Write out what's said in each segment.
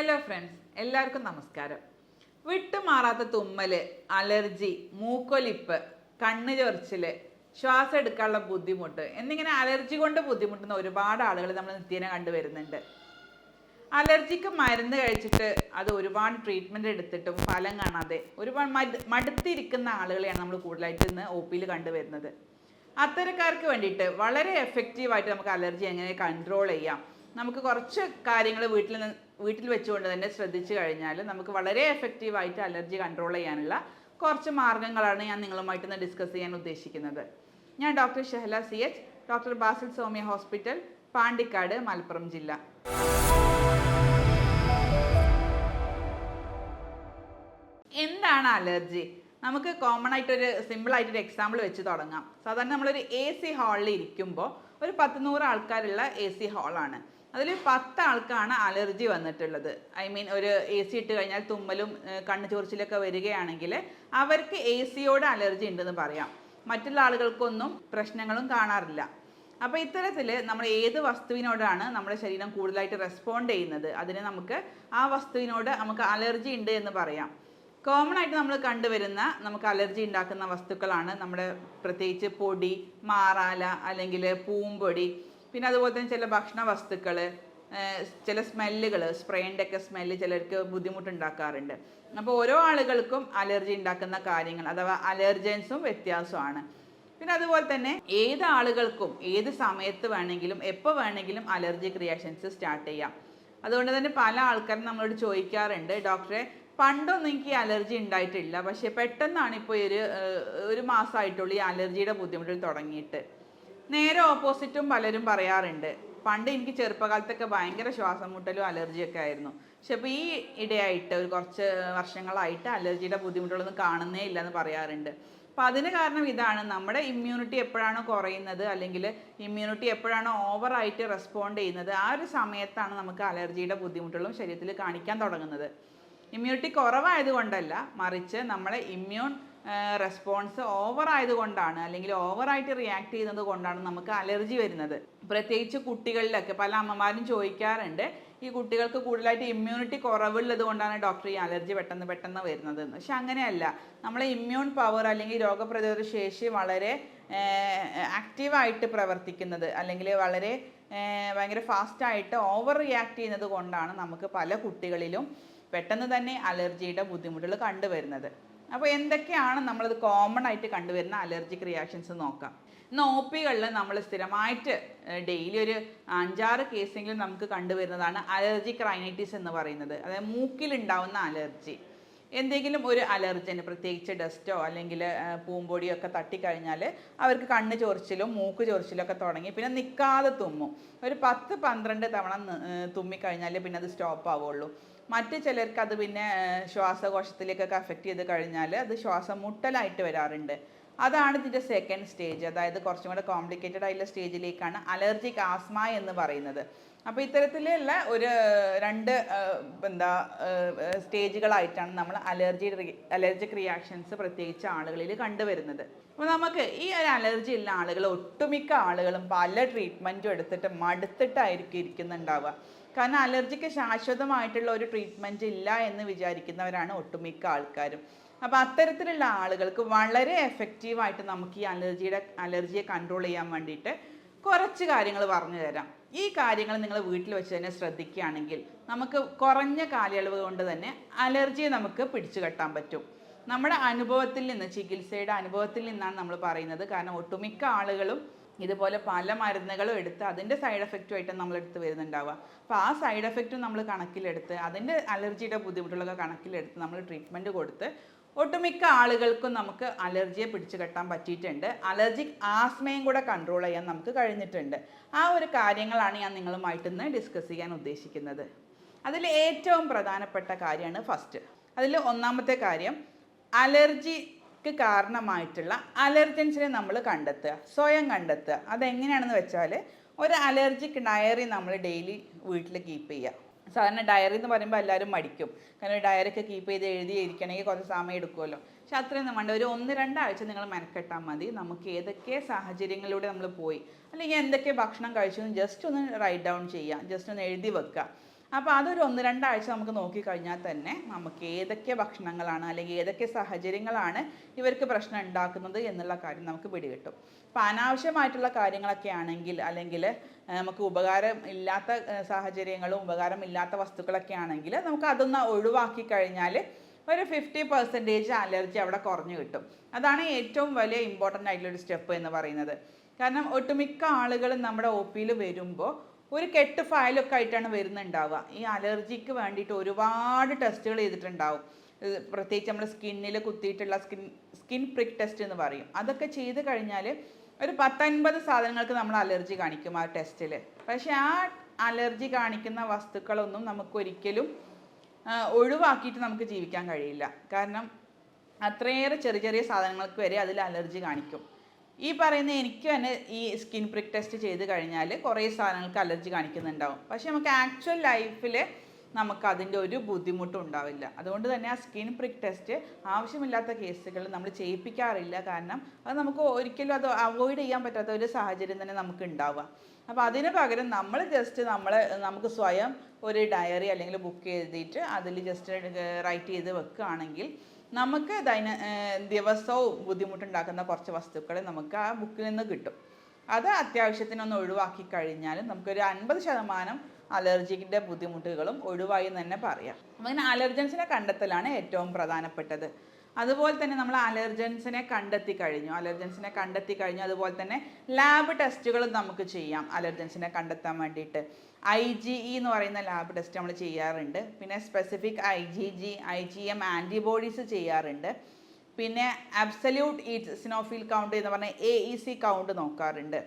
Hello friends എല്ലാവർക്കും നമസ്കാരം. വിട്ടുമാറാത്ത തുമ്മൽ അലർജി മൂക്കൊലിപ്പ് കണ്ണ് ചൊറിച്ചിൽ ശ്വാസം എടുക്കാനുള്ള ബുദ്ധിമുട്ട് എന്നിങ്ങനെ അലർജി കൊണ്ട് ബുദ്ധിമുട്ടുന്ന ഒരുപാട് ആളുകൾ നമ്മൾ നിത്യേന കണ്ടുവരുന്നുണ്ട് അലർജിക്ക് മരുന്ന് കഴിച്ചിട്ട് അത് ഒരുപാട് ട്രീറ്റ്മെന്റ് എടുത്തിട്ടും ഫലം കാണാതെ ഒരുപാട് മട്- മടുത്തിരിക്കുന്ന ആളുകളെയാണ് നമ്മൾ കൂടുതലായിട്ട് ഇന്ന് ഒ പിയിൽ കണ്ടുവരുന്നത് അത്തരക്കാർക്ക് വേണ്ടിയിട്ട് വളരെ എഫക്റ്റീവായിട്ട് നമുക്ക് അലർജി എങ്ങനെ കൺട്രോൾ ചെയ്യാം നമുക്ക് കുറച്ച് കാര്യങ്ങൾ വീട്ടിൽ വീട്ടിൽ വെച്ചുകൊണ്ട് തന്നെ ശ്രദ്ധിച്ചു കഴിഞ്ഞാൽ നമുക്ക് വളരെ എഫക്റ്റീവായിട്ട് അലർജി കൺട്രോൾ ചെയ്യാനുള്ള കുറച്ച് മാർഗങ്ങളാണ് ഞാൻ നിങ്ങളുമായിട്ട് ഇന്ന് ഡിസ്കസ് ചെയ്യാൻ ഉദ്ദേശിക്കുന്നത്. ഞാൻ doctor Shehala C H doctor Basil Soumya hospital Pandikkad Malappuram ജില്ല. എന്താണ് അലർജി നമുക്ക് കോമൺ ആയിട്ടൊരു സിമ്പിൾ ആയിട്ട് ഒരു എക്സാമ്പിൾ വെച്ച് തുടങ്ങാം. സാധാരണ നമ്മളൊരു എ സി ഹാളിൽ ഇരിക്കുമ്പോൾ ഒരു പത്ത് നൂറ് ആൾക്കാരുള്ള എ സി ഹാളാണ് അതിൽ പത്ത് ആൾക്കാണ് അലർജി വന്നിട്ടുള്ളത്. ഐ മീൻ ഒരു എ സി ഇട്ട് കഴിഞ്ഞാൽ തുമ്മലും കണ്ണു ചൊറിച്ചിലൊക്കെ വരികയാണെങ്കിൽ അവർക്ക് എ സിയോട് അലർജി ഉണ്ടെന്ന് പറയാം. മറ്റുള്ള ആളുകൾക്കൊന്നും പ്രശ്നങ്ങളും കാണാറില്ല. അപ്പോൾ ഇത്തരത്തിൽ നമ്മൾ ഏത് വസ്തുവിനോടാണ് നമ്മുടെ ശരീരം കൂടുതലായിട്ട് റെസ്പോണ്ട് ചെയ്യുന്നത്? അതിന് നമുക്ക് ആ വസ്തുവിനോട് നമുക്ക് അലർജി ഉണ്ട് എന്ന് പറയാം. കോമൺ ആയിട്ട് നമ്മൾ കണ്ടുവരുന്ന നമുക്ക് അലർജി ഉണ്ടാക്കുന്ന വസ്തുക്കളാണ് നമ്മുടെ പ്രത്യേകിച്ച് പൊടി മാറാല അല്ലെങ്കിൽ പൂമ്പൊടി പിന്നെ അതുപോലെ തന്നെ ചില ഭക്ഷണ വസ്തുക്കൾ ചില സ്മെല്ലുകൾ സ്പ്രേന്റെ ഒക്കെ സ്മെല്ല് ചിലർക്ക് ബുദ്ധിമുട്ടുണ്ടാക്കാറുണ്ട്. അപ്പോൾ ഓരോ ആളുകൾക്കും അലർജി ഉണ്ടാക്കുന്ന കാര്യങ്ങൾ അഥവാ അലർജൻസും വ്യത്യാസമാണ്. പിന്നെ അതുപോലെ തന്നെ ഏത് ആളുകൾക്കും ഏത് സമയത്ത് വേണമെങ്കിലും എപ്പോൾ വേണമെങ്കിലും അലർജി റിയാക്ഷൻസ് സ്റ്റാർട്ട് ചെയ്യാം. അതുകൊണ്ട് തന്നെ പല ആൾക്കാരും നമ്മളോട് ചോദിക്കാറുണ്ട് ഡോക്ടറെ പണ്ടൊന്നും എനിക്ക് അലർജി ഉണ്ടായിട്ടില്ല. പക്ഷേ പെട്ടെന്നാണ് ഇപ്പോൾ ഒരു ഒരു മാസമായിട്ടുള്ളൂ ഈ അലർജിയുടെ ബുദ്ധിമുട്ടിൽ തുടങ്ങിയിട്ട്. നേരെ ഓപ്പോസിറ്റും പലരും പറയാറുണ്ട്. പണ്ട് എനിക്ക് ചെറുപ്പകാലത്തൊക്കെ ഭയങ്കര ശ്വാസം മുട്ടലും അലർജിയൊക്കെ ആയിരുന്നു. പക്ഷെ അപ്പോൾ ഈ ഇടയായിട്ട് ഒരു കുറച്ച് വർഷങ്ങളായിട്ട് അലർജിയുടെ ബുദ്ധിമുട്ടുകളൊന്നും കാണുന്നേ ഇല്ല എന്ന് പറയാറുണ്ട്. അപ്പം അതിന് കാരണം ഇതാണ്. നമ്മുടെ ഇമ്മ്യൂണിറ്റി എപ്പോഴാണോ കുറയുന്നത് അല്ലെങ്കിൽ ഇമ്മ്യൂണിറ്റി എപ്പോഴാണോ ഓവറായിട്ട് റെസ്പോണ്ട് ചെയ്യുന്നത് ആ ഒരു സമയത്താണ് നമുക്ക് അലർജിയുടെ ബുദ്ധിമുട്ടുകളും ശരീരത്തിൽ കാണിക്കാൻ തുടങ്ങുന്നത്. ഇമ്മ്യൂണിറ്റി കുറവായതുകൊണ്ടല്ല മറിച്ച് നമ്മളെ ഇമ്മ്യൂൺ റെസ്പോൺസ് ഓവർ ആയതുകൊണ്ടാണ് അല്ലെങ്കിൽ ഓവറായിട്ട് റിയാക്ട് ചെയ്യുന്നത് കൊണ്ടാണ് നമുക്ക് അലർജി വരുന്നത്. പ്രത്യേകിച്ച് കുട്ടികളിലൊക്കെ പല അമ്മമാരും ചോദിക്കാറുണ്ട് ഈ കുട്ടികൾക്ക് കൂടുതലായിട്ട് ഇമ്മ്യൂണിറ്റി കുറവുള്ളത് കൊണ്ടാണ് ഡോക്ടർ ഈ അലർജി പെട്ടെന്ന് പെട്ടെന്ന് വരുന്നത് പക്ഷെ അങ്ങനെയല്ല. നമ്മളെ ഇമ്മ്യൂൺ പവർ അല്ലെങ്കിൽ രോഗപ്രതിരോധ ശേഷി വളരെ ആക്റ്റീവായിട്ട് പ്രവർത്തിക്കുന്നത് അല്ലെങ്കിൽ വളരെ ഭയങ്കര ഫാസ്റ്റായിട്ട് ഓവർ റിയാക്ട് ചെയ്യുന്നത് കൊണ്ടാണ് നമുക്ക് പല കുട്ടികളിലും പെട്ടെന്ന് തന്നെ അലർജിയുടെ ബുദ്ധിമുട്ടുകൾ കണ്ടുവരുന്നത്. അപ്പോൾ എന്തൊക്കെയാണ് നമ്മളത് കോമൺ ആയിട്ട് കണ്ടുവരുന്ന അലർജിക് റിയാക്ഷൻസ് നോക്കാം. ഇന്ന് ഒ പികളിൽ നമ്മൾ സ്ഥിരമായിട്ട് ഡെയിലി ഒരു അഞ്ചാറ് കേസെങ്കിലും നമുക്ക് കണ്ടുവരുന്നതാണ് അലർജിക് റൈനൈറ്റിസ് എന്ന് പറയുന്നത്. അതായത് മൂക്കിലുണ്ടാവുന്ന അലർജി എന്തെങ്കിലും ഒരു അലർജന് പ്രത്യേകിച്ച് ഡസ്റ്റോ അല്ലെങ്കിൽ പൂമ്പൊടിയോ ഒക്കെ തട്ടിക്കഴിഞ്ഞാൽ അവർക്ക് കണ്ണ് ചൊറിച്ചിലും മൂക്ക് ചൊറിച്ചിലും ഒക്കെ തുടങ്ങി പിന്നെ നിൽക്കാതെ തുമ്മും. ഒരു പത്ത് പന്ത്രണ്ട് തവണ തുമ്മിക്കഴിഞ്ഞാൽ പിന്നെ അത് സ്റ്റോപ്പ് ആവുള്ളൂ. മറ്റ് ചിലർക്ക് അത് പിന്നെ ശ്വാസകോശത്തിലേക്കൊക്കെ അഫക്റ്റ് ചെയ്ത് കഴിഞ്ഞാൽ അത് ശ്വാസം മുട്ടലായിട്ട് വരാറുണ്ട്. അതാണ് ഇതിന്റെ സെക്കൻഡ് സ്റ്റേജ് അതായത് കുറച്ചും കൂടെ കോംപ്ലിക്കേറ്റഡ് ആയിട്ടുള്ള സ്റ്റേജിലേക്കാണ് അലർജിക് ആസ്മ എന്ന് പറയുന്നത്. അപ്പോൾ ഇത്തരത്തിലുള്ള ഒരു രണ്ട് എന്താ സ്റ്റേജുകളായിട്ടാണ് നമ്മൾ അലർജി അലർജിക് റിയാക്ഷൻസ് പ്രത്യേകിച്ച് ആളുകളിൽ കണ്ടുവരുന്നത്. അപ്പോൾ നമുക്ക് ഈ ഒരു അലർജി ഉള്ള ആളുകൾ ഒട്ടുമിക്ക ആളുകളും പല ട്രീറ്റ്മെന്റും എടുത്തിട്ട് മടുത്തിട്ടായിരിക്കും ഇരിക്കുന്നുണ്ടാവുക. കാരണം അലർജിക്ക് ശാശ്വതമായിട്ടുള്ള ഒരു ട്രീറ്റ്മെന്റ് ഇല്ല എന്ന് വിചാരിക്കുന്നവരാണ് ഒട്ടുമിക്ക ആൾക്കാരും. അപ്പോൾ അത്തരത്തിലുള്ള ആളുകൾക്ക് വളരെ എഫക്റ്റീവായിട്ട് നമുക്ക് ഈ അലർജിയുടെ അലർജിയെ കൺട്രോൾ ചെയ്യാൻ വേണ്ടിയിട്ട് കുറച്ച് കാര്യങ്ങൾ പറഞ്ഞു തരാം. ഈ കാര്യങ്ങൾ നിങ്ങൾ വീട്ടിൽ വെച്ച് തന്നെ ശ്രദ്ധിക്കുകയാണെങ്കിൽ നമുക്ക് കുറഞ്ഞ കാലയളവ് കൊണ്ട് തന്നെ അലർജിയെ നമുക്ക് പിടിച്ചു കെട്ടാൻ പറ്റും. നമ്മുടെ അനുഭവത്തിൽ നിന്ന് ചികിത്സയുടെ അനുഭവത്തിൽ നിന്നാണ് നമ്മൾ പറയുന്നത്. കാരണം ഒട്ടുമിക്ക ആളുകളും ഇതുപോലെ പല മരുന്നുകളും എടുത്ത് അതിന്റെ സൈഡ് എഫക്റ്റുമായിട്ട് നമ്മൾ എടുത്ത് വരുന്നുണ്ടാവുക. അപ്പോൾ ആ സൈഡ് എഫക്റ്റും നമ്മൾ കണക്കിലെടുത്ത് അതിന്റെ അലർജിയുടെ ബുദ്ധിമുട്ടുകളൊക്കെ കണക്കിലെടുത്ത് നമ്മൾ ട്രീറ്റ്മെന്റ് കൊടുത്ത് ഒട്ടുമിക്ക ആളുകൾക്കും നമുക്ക് അലർജിയെ പിടിച്ചു കെട്ടാൻ പറ്റിയിട്ടുണ്ട്. അലർജിക് ആസ്മയും കൂടെ കൺട്രോൾ ചെയ്യാൻ നമുക്ക് കഴിഞ്ഞിട്ടുണ്ട്. ആ ഒരു കാര്യങ്ങളാണ് ഞാൻ നിങ്ങളുമായിട്ട് ഇന്ന് ഡിസ്കസ് ചെയ്യാൻ ഉദ്ദേശിക്കുന്നത്. അതിൽ ഏറ്റവും പ്രധാനപ്പെട്ട കാര്യമാണ് ഫസ്റ്റ് അതിൽ ഒന്നാമത്തെ കാര്യം അലർജിക്ക് കാരണമായിട്ടുള്ള അലർജൻസിനെ നമ്മൾ കണ്ടെത്തുക സ്വയം കണ്ടെത്തുക. അതെങ്ങനെയാണെന്ന് വെച്ചാൽ ഒരു അലർജിക് ഡയറി നമ്മൾ ഡെയിലി വീട്ടിൽ കീപ്പ് ചെയ്യുക. സാധാരണ ഡയറി എന്ന് പറയുമ്പോൾ എല്ലാവരും മടിക്കും. കാരണം ഡയറി ഒക്കെ കീപ്പ് ചെയ്ത് എഴുതിയിരിക്കണമെങ്കിൽ കുറച്ച് സമയം എടുക്കുമല്ലോ. പക്ഷെ അത്രയൊന്നും വേണ്ട. ഒരു ഒന്ന് രണ്ടാഴ്ച നിങ്ങൾ മെനക്കെട്ടാൽ മതി. നമുക്ക് ഏതൊക്കെ സാഹചര്യങ്ങളിലൂടെ നമ്മൾ പോയി അല്ലെങ്കിൽ എന്തൊക്കെ ഭക്ഷണം കഴിച്ചു ജസ്റ്റ് ഒന്ന് റൈറ്റ് ഡൗൺ ചെയ്യുക. ജസ്റ്റ് ഒന്ന് എഴുതി വെക്കുക. അപ്പോൾ അതൊരു ഒന്ന് രണ്ടാഴ്ച നമുക്ക് നോക്കിക്കഴിഞ്ഞാൽ തന്നെ നമുക്ക് ഏതൊക്കെ ഭക്ഷണങ്ങളാണ് അല്ലെങ്കിൽ ഏതൊക്കെ സാഹചര്യങ്ങളാണ് ഇവർക്ക് പ്രശ്നം ഉണ്ടാക്കുന്നത് എന്നുള്ള കാര്യം നമുക്ക് പിടികിട്ടും. അപ്പോൾ അനാവശ്യമായിട്ടുള്ള കാര്യങ്ങളൊക്കെ ആണെങ്കിൽ അല്ലെങ്കിൽ നമുക്ക് ഉപകാരം ഇല്ലാത്ത സാഹചര്യങ്ങളും ഉപകാരം ഇല്ലാത്ത വസ്തുക്കളൊക്കെ ആണെങ്കിൽ നമുക്ക് അതൊന്ന് ഒഴിവാക്കി കഴിഞ്ഞാൽ ഒരു ഫിഫ്റ്റി പെർസെന്റേജ് അലർജി അവിടെ കുറഞ്ഞു കിട്ടും. അതാണ് ഏറ്റവും വലിയ ഇമ്പോർട്ടന്റ് ആയിട്ടുള്ള ഒരു സ്റ്റെപ്പ് എന്ന് പറയുന്നത്. കാരണം ഒട്ടുമിക്ക ആളുകളും നമ്മുടെ ഒ പിയിൽ വരുമ്പോൾ ഒരു കെട്ട് ഫയലൊക്കെ ആയിട്ടാണ് വരുന്നുണ്ടാവുക. ഈ അലർജിക്ക് വേണ്ടിയിട്ട് ഒരുപാട് ടെസ്റ്റുകൾ ചെയ്തിട്ടുണ്ടാവും. പ്രത്യേകിച്ച് നമ്മുടെ സ്കിന്നിൽ കുത്തിയിട്ടുള്ള സ്കിൻ സ്കിൻ പ്രിക് ടെസ്റ്റ് എന്ന് പറയും. അതൊക്കെ ചെയ്ത് കഴിഞ്ഞാൽ ഒരു പത്തൊൻപത് സാധനങ്ങൾക്ക് നമ്മൾ അലർജി കാണിക്കും ആ ടെസ്റ്റിൽ പക്ഷേ ആ അലർജി കാണിക്കുന്ന വസ്തുക്കളൊന്നും നമുക്ക് ഒരിക്കലും ഒഴിവാക്കിയിട്ട് നമുക്ക് ജീവിക്കാൻ കഴിയില്ല. കാരണം അത്രയേറെ ചെറിയ ചെറിയ സാധനങ്ങൾക്ക് വരെ അതിൽ അലർജി കാണിക്കും. ഈ പറയുന്ന എനിക്ക് തന്നെ ഈ സ്കിൻ പ്രിക് ടെസ്റ്റ് ചെയ്ത് കഴിഞ്ഞാൽ കുറേ സാധനങ്ങൾക്ക് അലർജി കാണിക്കുന്നുണ്ടാവും. പക്ഷേ നമുക്ക് ആക്ച്വൽ ലൈഫിൽ നമുക്ക് അതിന്റെ ഒരു ബുദ്ധിമുട്ടും ഉണ്ടാവില്ല. അതുകൊണ്ട് തന്നെ ആ സ്കിൻ പ്രിക് ടെസ്റ്റ് ആവശ്യമില്ലാത്ത കേസുകൾ നമ്മൾ ചെയ്യിപ്പിക്കാറില്ല. കാരണം അത് നമുക്ക് ഒരിക്കലും അത് അവോയ്ഡ് ചെയ്യാൻ പറ്റാത്ത ഒരു സാഹചര്യം തന്നെ നമുക്ക് ഉണ്ടാവുക. അപ്പോൾ അതിന് പകരം നമ്മൾ ജസ്റ്റ് നമ്മൾ നമുക്ക് സ്വയം ഒരു ഡയറി അല്ലെങ്കിൽ ബുക്ക് എഴുതിയിട്ട് അതിൽ ജസ്റ്റ് റൈറ്റ് ചെയ്ത് വെക്കുകയാണെങ്കിൽ നമുക്ക് ദൈന ദിവസവും ബുദ്ധിമുട്ടുണ്ടാക്കുന്ന കുറച്ച് വസ്തുക്കൾ നമുക്ക് ആ ബുക്കിൽ നിന്ന് കിട്ടും. അത് അത്യാവശ്യത്തിനൊന്ന് ഒഴിവാക്കി കഴിഞ്ഞാൽ നമുക്കൊരു അൻപത് ശതമാനം അലർജിക്കിന്റെ ബുദ്ധിമുട്ടുകളും ഒഴിവായി തന്നെ പറയാം. അപ്പം ഇങ്ങനെ അലർജൻസിനെ കണ്ടെത്തലാണ് ഏറ്റവും പ്രധാനപ്പെട്ടത്. അതുപോലെ തന്നെ നമ്മൾ അലർജൻസിനെ കണ്ടെത്തി കഴിഞ്ഞു. അലർജൻസിനെ കണ്ടെത്തി കഴിഞ്ഞു. അതുപോലെ തന്നെ ലാബ് ടെസ്റ്റുകളും നമുക്ക് ചെയ്യാം അലർജൻസിനെ കണ്ടെത്താൻ വേണ്ടിയിട്ട്. ഐ ജി ഇ എന്ന് പറയുന്ന ലാബ് ടെസ്റ്റ് നമ്മൾ ചെയ്യാറുണ്ട്. പിന്നെ specific I G G I G M antibodies ചെയ്യാറുണ്ട്. പിന്നെ അബ്സല്യൂട്ട് ഈസിനോഫിൽ കൗണ്ട് എന്ന് പറഞ്ഞാൽ എ ഇ സി കൗണ്ട് നോക്കാറുണ്ട്.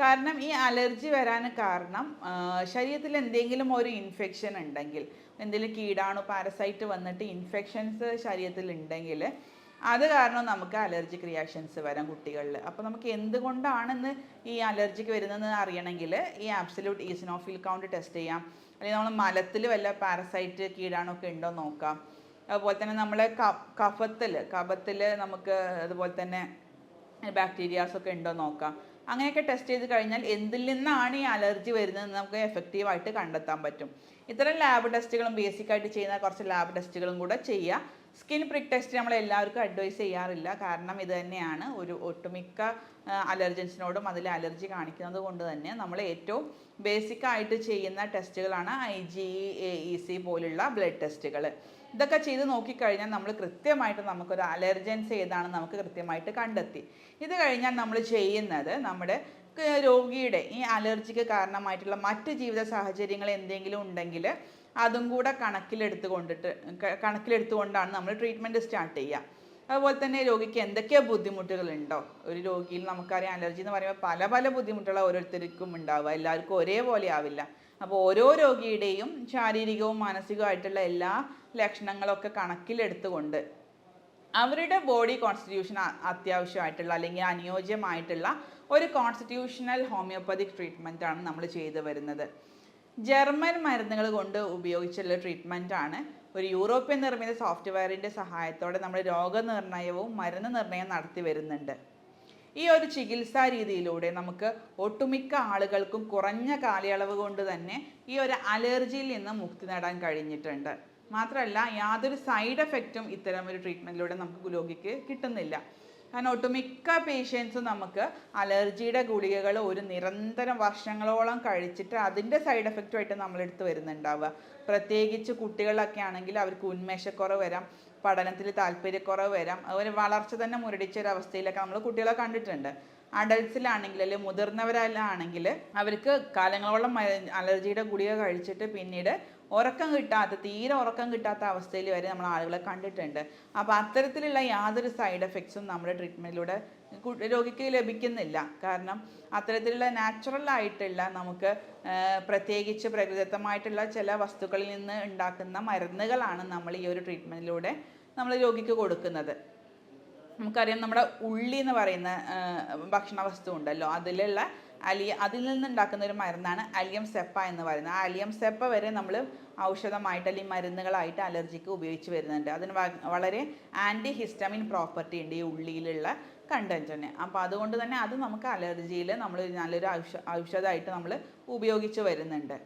കാരണം ഈ അലർജി വരാൻ കാരണം ശരീരത്തിൽ എന്തെങ്കിലും ഒരു ഇൻഫെക്ഷൻ ഉണ്ടെങ്കിൽ എന്തെങ്കിലും കീടാണു പാരസൈറ്റ് വന്നിട്ട് ഇൻഫെക്ഷൻസ് ശരീരത്തിൽ ഉണ്ടെങ്കിൽ അത് കാരണം നമുക്ക് അലർജിക് റിയാക്ഷൻസ് വരാം കുട്ടികളിൽ. അപ്പോൾ നമുക്ക് എന്തുകൊണ്ടാണെന്ന് ഈ അലർജിക്ക് വരുന്നതെന്ന് അറിയണമെങ്കിൽ ഈ ആബ്സല്യൂട്ട് ഈസിനോഫിൽ കൗണ്ട് ടെസ്റ്റ് ചെയ്യാം. അല്ലെങ്കിൽ നമ്മൾ മലത്തിൽ വല്ല പാരസൈറ്റ് കീടാണൊക്കെ ഉണ്ടോ നോക്കാം. അതുപോലെ തന്നെ നമ്മളെ കഫത്തിൽ കഫത്തിൽ നമുക്ക് അതുപോലെ തന്നെ ബാക്ടീരിയാസ് ഒക്കെ ഉണ്ടോ നോക്കാം. അങ്ങനെയൊക്കെ ടെസ്റ്റ് ചെയ്ത് കഴിഞ്ഞാൽ എന്തിൽ നിന്നാണ് ഈ അലർജി വരുന്നതെന്ന് നമുക്ക് എഫക്റ്റീവായിട്ട് കണ്ടെത്താൻ പറ്റും. ഇത്തരം ലാബ് ടെസ്റ്റുകളും ബേസിക്കായിട്ട് ചെയ്യുന്ന കുറച്ച് ലാബ് ടെസ്റ്റുകളും കൂടെ ചെയ്യുക. സ്കിൻ പ്രിക് ടെസ്റ്റ് നമ്മൾ എല്ലാവർക്കും അഡ്വൈസ് ചെയ്യാറില്ല. കാരണം ഇത് തന്നെയാണ് ഒരു ഒട്ടുമിക്ക അലർജൻസിനോടും അതിൽ അലർജി കാണിക്കുന്നത് കൊണ്ട് തന്നെ നമ്മൾ ഏറ്റവും ബേസിക് ആയിട്ട് ചെയ്യുന്ന ടെസ്റ്റുകളാണ് I G A E C പോലുള്ള ബ്ലഡ് ടെസ്റ്റുകൾ ഇതൊക്കെ ചെയ്ത് നോക്കിക്കഴിഞ്ഞാൽ നമ്മൾ കൃത്യമായിട്ട് നമുക്കൊരു അലർജൻസ് ഏതാണെന്ന് നമുക്ക് കൃത്യമായിട്ട് കണ്ടെത്തി. ഇത് കഴിഞ്ഞാൽ നമ്മൾ ചെയ്യുന്നത് നമ്മുടെ രോഗിയുടെ ഈ അലർജിക്ക് കാരണമായിട്ടുള്ള മറ്റ് ജീവിത സാഹചര്യങ്ങൾ എന്തെങ്കിലും ഉണ്ടെങ്കിൽ അതും കൂടെ കണക്കിലെടുത്ത് കൊണ്ടിട്ട് കണക്കിലെടുത്തുകൊണ്ടാണ് നമ്മൾ ട്രീറ്റ്മെന്റ് സ്റ്റാർട്ട് ചെയ്യുക. അതുപോലെ തന്നെ രോഗിക്ക് എന്തൊക്കെ ബുദ്ധിമുട്ടുകളുണ്ടോ? ഒരു രോഗിയിൽ നമുക്കറിയാം അലർജി എന്ന് പറയുമ്പോൾ പല പല ബുദ്ധിമുട്ടുകൾ ഓരോരുത്തർക്കും ഉണ്ടാവുക. എല്ലാവർക്കും ഒരേപോലെ ആവില്ല. അപ്പോൾ ഓരോ രോഗിയുടെയും ശാരീരികവും മാനസികവുമായിട്ടുള്ള എല്ലാ ലക്ഷണങ്ങളൊക്കെ കണക്കിലെടുത്തുകൊണ്ട് അവരുടെ ബോഡി കോൺസ്റ്റിറ്റ്യൂഷൻ അത്യാവശ്യമായിട്ടുള്ള അല്ലെങ്കിൽ അനുയോജ്യമായിട്ടുള്ള ഒരു കോൺസ്റ്റിറ്റ്യൂഷണൽ ഹോമിയോപ്പതിക് ട്രീറ്റ്മെന്റാണ് നമ്മൾ ചെയ്തു വരുന്നത്. ജർമ്മൻ മരുന്നുകൾ കൊണ്ട് ഉപയോഗിച്ചുള്ള ട്രീറ്റ്മെന്റ് ആണ്. ഒരു യൂറോപ്യൻ നിർമ്മിത സോഫ്റ്റ്വെയറിന്റെ സഹായത്തോടെ നമ്മൾ രോഗനിർണയവും മരുന്ന് നിർണയവും നടത്തി വരുന്നുണ്ട്. ഈ ഒരു ചികിത്സാ രീതിയിലൂടെ നമുക്ക് ഒട്ടുമിക്ക ആളുകൾക്കും കുറഞ്ഞ കാലയളവ് കൊണ്ട് തന്നെ ഈ ഒരു അലർജിയിൽ നിന്ന് മുക്തി നേടാൻ കഴിഞ്ഞിട്ടുണ്ട്. മാത്രമല്ല യാതൊരു സൈഡ് എഫക്റ്റും ഇത്തരം ഒരു ട്രീറ്റ്മെന്റിലൂടെ നമുക്ക് രോഗിക്ക് കിട്ടുന്നില്ല. കാരണം ഒട്ടുമിക്ക പേഷ്യൻസും നമുക്ക് അലർജിയുടെ ഗുളികകൾ ഒരു നിരന്തരം വർഷങ്ങളോളം കഴിച്ചിട്ട് അതിന്റെ സൈഡ് എഫക്റ്റുമായിട്ട് നമ്മളെടുത്ത് വരുന്നുണ്ടാവുക. പ്രത്യേകിച്ച് കുട്ടികളിലൊക്കെ ആണെങ്കിൽ അവർക്ക് ഉന്മേഷക്കുറവ് വരാം പഠനത്തിൽ താല്പര്യക്കുറവ് വരാം അതുപോലെ വളർച്ച തന്നെ മുരടിച്ച ഒരു അവസ്ഥയിലൊക്കെ നമ്മൾ കുട്ടികളെ കണ്ടിട്ടുണ്ട്. അഡൽസിലാണെങ്കിൽ അല്ലെങ്കിൽ മുതിർന്നവരിലാണെങ്കിൽ അവർക്ക് കാലങ്ങളോളം അലർജിയുടെ ഗുളിക കഴിച്ചിട്ട് പിന്നീട് ഉറക്കം കിട്ടാത്ത തീരെ ഉറക്കം കിട്ടാത്ത അവസ്ഥയിൽ വരെ നമ്മൾ ആളുകളെ കണ്ടിട്ടുണ്ട്. അപ്പോൾ അത്തരത്തിലുള്ള യാതൊരു സൈഡ് എഫക്ട്സും നമ്മുടെ ട്രീറ്റ്മെന്റിലൂടെ രോഗിക്ക് ലഭിക്കുന്നില്ല. കാരണം അത്തരത്തിലുള്ള നാച്ചുറൽ ആയിട്ടുള്ള നമുക്ക് പ്രത്യേകിച്ച് പ്രകൃതിദത്തമായിട്ടുള്ള ചില വസ്തുക്കളിൽ നിന്ന് ഉണ്ടാക്കുന്ന മരുന്നുകളാണ് നമ്മൾ ഈ ഒരു ട്രീറ്റ്മെന്റിലൂടെ നമ്മൾ രോഗിക്ക് കൊടുക്കുന്നത്. നമുക്കറിയാം നമ്മുടെ ഉള്ളി എന്ന് പറയുന്ന ഭക്ഷണ വസ്തു ഉണ്ടല്ലോ. അതിലുള്ള അലിയ അതിൽ നിന്നുണ്ടാക്കുന്ന ഒരു മരുന്നാണ് അലിയം സെപ്പ എന്ന് പറയുന്നത്. ആ അലിയം സെപ്പ വരെ നമ്മൾ ഔഷധമായിട്ട് അല്ലെങ്കിൽ മരുന്നുകളായിട്ട് അലർജിക്ക് ഉപയോഗിച്ച് വരുന്നുണ്ട്. അതിന് വളരെ ആന്റി ഹിസ്റ്റമിൻ പ്രോപ്പർട്ടി ഉണ്ട് ഈ ഉള്ളിയിലുള്ള കണ്ടന്റിന് അപ്പോൾ അതുകൊണ്ട് തന്നെ അത് നമുക്ക് അലർജിയിൽ നമ്മൾ നല്ലൊരു ഔഷ ഔഷധമായിട്ട് നമ്മൾ ഉപയോഗിച്ച് വരുന്നുണ്ട്.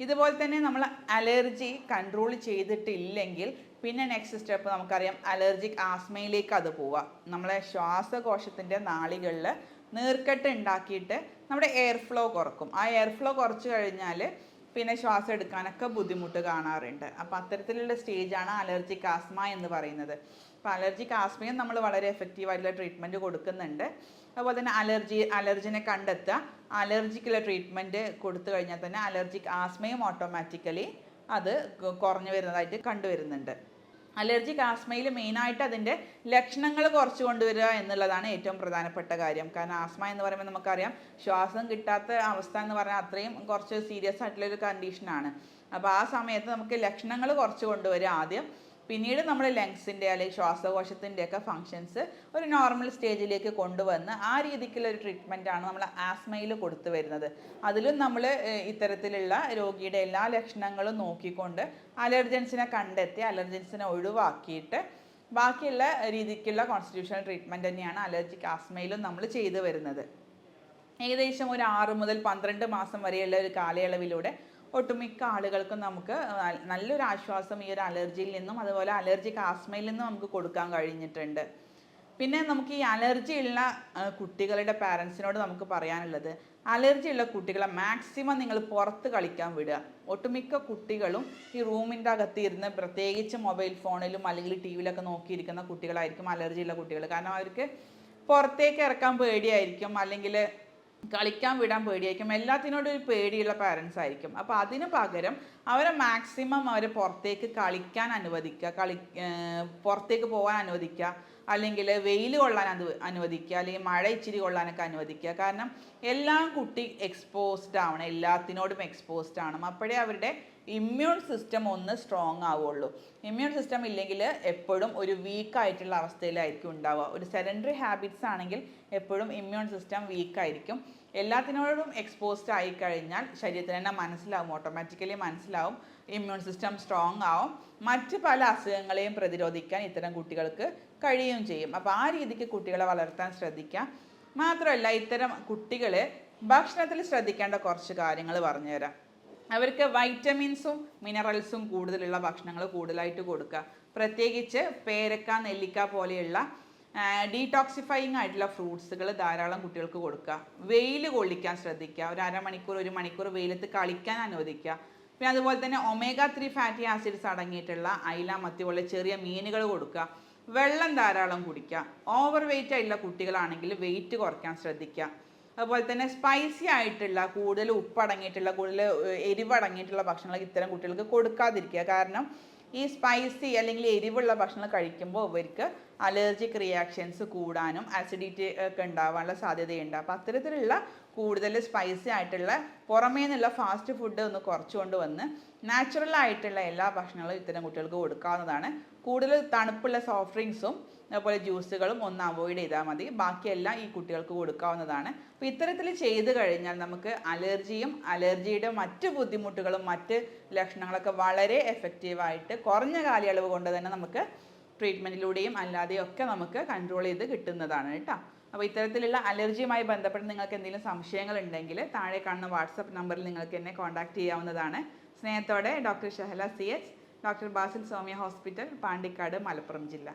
ഇതുപോലെ തന്നെ നമ്മൾ അലർജി കൺട്രോൾ ചെയ്തിട്ടില്ലെങ്കിൽ പിന്നെ നെക്സ്റ്റ് സ്റ്റെപ്പ് നമുക്കറിയാം അലർജിക് ആസ്മയിലേക്ക് അത് പോവാം നമ്മളെ ശ്വാസകോശത്തിന്റെ നാളികളിൽ നീർക്കെട്ട് ഉണ്ടാക്കിയിട്ട് നമ്മുടെ എയർ ഫ്ലോ കുറക്കും. ആ എയർ ഫ്ലോ കുറച്ച് കഴിഞ്ഞാൽ പിന്നെ ശ്വാസം എടുക്കാനൊക്കെ ബുദ്ധിമുട്ട് കാണാറുണ്ട്. അപ്പോൾ അത്തരത്തിലുള്ള സ്റ്റേജാണ് അലർജിക് ആസ്മ എന്ന് പറയുന്നത്. അപ്പോൾ അലർജിക് ആസ്മയും നമ്മൾ വളരെ എഫക്റ്റീവായിട്ടുള്ള ട്രീറ്റ്മെന്റ് കൊടുക്കുന്നുണ്ട്. അതുപോലെ തന്നെ അലർജി അലർജിനെ കണ്ടെത്തുക. അലർജിക്കുള്ള ട്രീറ്റ്മെന്റ് കൊടുത്തു കഴിഞ്ഞാൽ തന്നെ അലർജിക് ആസ്മയും ഓട്ടോമാറ്റിക്കലി അത് കുറഞ്ഞു വരുന്നതായിട്ട് കണ്ടുവരുന്നുണ്ട്. അലർജിക് ആസ്മയിൽ മെയിനായിട്ട് അതിന്റെ ലക്ഷണങ്ങൾ കുറച്ച് കൊണ്ടുവരിക എന്നുള്ളതാണ് ഏറ്റവും പ്രധാനപ്പെട്ട കാര്യം. കാരണം ആസ്മ എന്ന് പറയുമ്പോൾ നമുക്കറിയാം ശ്വാസം കിട്ടാത്ത അവസ്ഥ എന്ന് പറഞ്ഞാൽ അത്രയും കുറച്ച് സീരിയസ് ആയിട്ടുള്ള ഒരു കണ്ടീഷനാണ് അപ്പോൾ ആ സമയത്ത് നമുക്ക് ലക്ഷണങ്ങൾ കുറച്ച് കൊണ്ടുവരിക ആദ്യം. പിന്നീട് നമ്മൾ ലങ്സിന്റെ അല്ലെങ്കിൽ ശ്വാസകോശത്തിന്റെ ഒക്കെ ഫങ്ഷൻസ് ഒരു നോർമൽ സ്റ്റേജിലേക്ക് കൊണ്ടുവന്ന് ആ രീതിക്കുള്ള ഒരു ട്രീറ്റ്മെന്റ് ആണ് നമ്മൾ ആസ്മയിൽ കൊടുത്തു വരുന്നത്. അതിലും നമ്മൾ ഇത്തരത്തിലുള്ള രോഗിയുടെ എല്ലാ ലക്ഷണങ്ങളും നോക്കിക്കൊണ്ട് അലർജൻസിനെ കണ്ടെത്തി അലർജൻസിനെ ഒഴിവാക്കിയിട്ട് ബാക്കിയുള്ള രീതിക്കുള്ള കോൺസ്റ്റിറ്റ്യൂഷണൽ ട്രീറ്റ്മെന്റ് തന്നെയാണ് അലർജിക് ആസ്മയിലും നമ്മൾ ചെയ്തു വരുന്നത്. ഏകദേശം ഒരു ആറ് മുതൽ പന്ത്രണ്ട് മാസം വരെയുള്ള ഒരു കാലയളവിലൂടെ ഒട്ടുമിക്ക ആളുകൾക്കും നമുക്ക് നല്ലൊരു ആശ്വാസം ഈ ഒരു അലർജിയിൽ നിന്നും അതുപോലെ അലർജിക് ആസ്മയിൽ നിന്നും നമുക്ക് കൊടുക്കാൻ കഴിഞ്ഞിട്ടുണ്ട്. പിന്നെ നമുക്ക് ഈ അലർജി ഉള്ള കുട്ടികളുടെ പാരൻസിനോട് നമുക്ക് പറയാനുള്ളത് അലർജി ഉള്ള കുട്ടികളെ മാക്സിമം നിങ്ങൾ പുറത്ത് കളിക്കാൻ വിടുക. ഒട്ടുമിക്ക കുട്ടികളും ഈ റൂമിന്റെ അകത്ത് ഇരുന്ന് പ്രത്യേകിച്ച് മൊബൈൽ ഫോണിലും അല്ലെങ്കിൽ ടി വിയിലൊക്കെ നോക്കിയിരിക്കുന്ന കുട്ടികളായിരിക്കും അലർജി ഉള്ള കുട്ടികൾ. കാരണം അവർക്ക് പുറത്തേക്ക് ഇറക്കാൻ പേടിയായിരിക്കും അല്ലെങ്കിൽ കളിക്കാൻ വിടാൻ പേടിയായിരിക്കും. എല്ലാത്തിനോടും ഒരു പേടിയുള്ള പാരൻസ് ആയിരിക്കും. അപ്പോൾ അതിന് പകരം അവരെ മാക്സിമം അവരെ പുറത്തേക്ക് കളിക്കാൻ അനുവദിക്കുക. കളി പുറത്തേക്ക് പോകാൻ അനുവദിക്കുക. അല്ലെങ്കിൽ വെയിൽ കൊള്ളാൻ അത് അനുവദിക്കുക. അല്ലെങ്കിൽ മഴ ഇച്ചിരി കൊള്ളാനൊക്കെ അനുവദിക്കുക. കാരണം എല്ലാം കുട്ടി എക്സ്പോസ്ഡ് ആവണം. എല്ലാത്തിനോടും എക്സ്പോസ്ഡ് ആവണം. അപ്പോഴേ അവരുടെ ഇമ്മ്യൂൺ സിസ്റ്റം ഒന്ന് സ്ട്രോങ് ആവുള്ളൂ. ഇമ്മ്യൂൺ സിസ്റ്റം ഇല്ലെങ്കിൽ എപ്പോഴും ഒരു വീക്ക് ആയിട്ടുള്ള അവസ്ഥയിലായിരിക്കും ഉണ്ടാവുക. ഒരു സെഡൻഡറി ഹാബിറ്റ്സ് ആണെങ്കിൽ എപ്പോഴും ഇമ്മ്യൂൺ സിസ്റ്റം വീക്ക് ആയിരിക്കും. എല്ലാത്തിനോടും എക്സ്പോസ്ഡ് ആയി കഴിഞ്ഞാൽ ശരീരത്തിന് തന്നെ മനസ്സിലാവും ഓട്ടോമാറ്റിക്കലി മനസ്സിലാവും ഇമ്മ്യൂൺ സിസ്റ്റം സ്ട്രോങ് ആവും. മറ്റ് പല അസുഖങ്ങളെയും പ്രതിരോധിക്കാൻ ഇത്തരം കുട്ടികൾക്ക് കഴിയുകയും ചെയ്യും. അപ്പോൾ ആ രീതിക്ക് കുട്ടികളെ വളർത്താൻ ശ്രദ്ധിക്കുക. മാത്രമല്ല ഇത്തരം കുട്ടികളെ ഭക്ഷണത്തിൽ ശ്രദ്ധിക്കേണ്ട കുറച്ച് കാര്യങ്ങൾ പറഞ്ഞുതരാം. അവർക്ക് വൈറ്റമിൻസും മിനറൽസും കൂടുതലുള്ള ഭക്ഷണങ്ങൾ കൂടുതലായിട്ട് കൊടുക്കുക. പ്രത്യേകിച്ച് പേരക്ക നെല്ലിക്ക പോലെയുള്ള ഡീടോക്സിഫയിങ് ആയിട്ടുള്ള ഫ്രൂട്ട്സുകൾ ധാരാളം കുട്ടികൾക്ക് കൊടുക്കുക. വെയിൽ കൊള്ളിക്കാൻ ശ്രദ്ധിക്കുക. ഒരു അരമണിക്കൂർ ഒരു മണിക്കൂർ വെയിലത്ത് കളിക്കാൻ അനുവദിക്കുക. പിന്നെ അതുപോലെ തന്നെ ഒമേഗ ത്രീ ഫാറ്റി ആസിഡ്സ് അടങ്ങിയിട്ടുള്ള അയില മത്തി പോലെ ചെറിയ മീനുകൾ കൊടുക്കുക. വെള്ളം ധാരാളം കുടിക്കുക. ഓവർ വെയിറ്റ് ആയിട്ടുള്ള കുട്ടികളാണെങ്കിൽ വെയിറ്റ് കുറയ്ക്കാൻ ശ്രദ്ധിക്കുക. അതുപോലെ തന്നെ സ്പൈസി ആയിട്ടുള്ള കൂടുതൽ ഉപ്പടങ്ങിയിട്ടുള്ള കൂടുതൽ എരിവടങ്ങിയിട്ടുള്ള ഭക്ഷണങ്ങൾ ഇത്തരം കുട്ടികൾക്ക് കൊടുക്കാതിരിക്കുക. കാരണം ഈ സ്പൈസി അല്ലെങ്കിൽ എരിവുള്ള ഭക്ഷണം കഴിക്കുമ്പോൾ ഇവർക്ക് അലർജിക് റിയാക്ഷൻസ് കൂടാനും ആസിഡിറ്റി ഒക്കെ ഉണ്ടാവാനുള്ള സാധ്യതയുണ്ട്. അപ്പോൾ അത്തരത്തിലുള്ള കൂടുതൽ സ്പൈസി ആയിട്ടുള്ള പുറമേ നിന്നുള്ള ഫാസ്റ്റ് ഫുഡ് ഒന്ന് കുറച്ചുകൊണ്ട് വന്ന് നാച്ചുറൽ ആയിട്ടുള്ള എല്ലാ ഭക്ഷണങ്ങളും ഇത്തരം കുട്ടികൾക്ക് കൊടുക്കാവുന്നതാണ്. കൂടുതൽ തണുപ്പുള്ള സോഫ്റ്റ് ഡ്രിങ്ക്സും അതുപോലെ ജ്യൂസുകളും ഒന്ന് അവോയ്ഡ് ചെയ്താൽ മതി. ബാക്കിയെല്ലാം ഈ കുട്ടികൾക്ക് കൊടുക്കാവുന്നതാണ്. അപ്പോൾ ഇത്തരത്തിൽ ചെയ്തു കഴിഞ്ഞാൽ നമുക്ക് അലർജിയും അലർജിയുടെ മറ്റ് ബുദ്ധിമുട്ടുകളും മറ്റ് ലക്ഷണങ്ങളൊക്കെ വളരെ എഫക്റ്റീവായിട്ട് കുറഞ്ഞ കാലയളവ് കൊണ്ട് തന്നെ നമുക്ക് ട്രീറ്റ്മെന്റിലൂടെയും അല്ലാതെയും ഒക്കെ നമുക്ക് കൺട്രോൾ ചെയ്ത് കിട്ടുന്നതാണ് കേട്ടോ. അപ്പോൾ ഇത്തരത്തിലുള്ള അലർജിയുമായി ബന്ധപ്പെട്ട് നിങ്ങൾക്ക് എന്തെങ്കിലും സംശയങ്ങൾ ഉണ്ടെങ്കിൽ താഴെ കാണുന്ന വാട്സപ്പ് നമ്പറിൽ നിങ്ങൾക്ക് എന്നെ കോൺടാക്റ്റ് ചെയ്യാവുന്നതാണ്. സ്നേഹത്തോടെ doctor Shahala C H doctor Basil Soumya hospital Pandikkad Malappuram ജില്ല.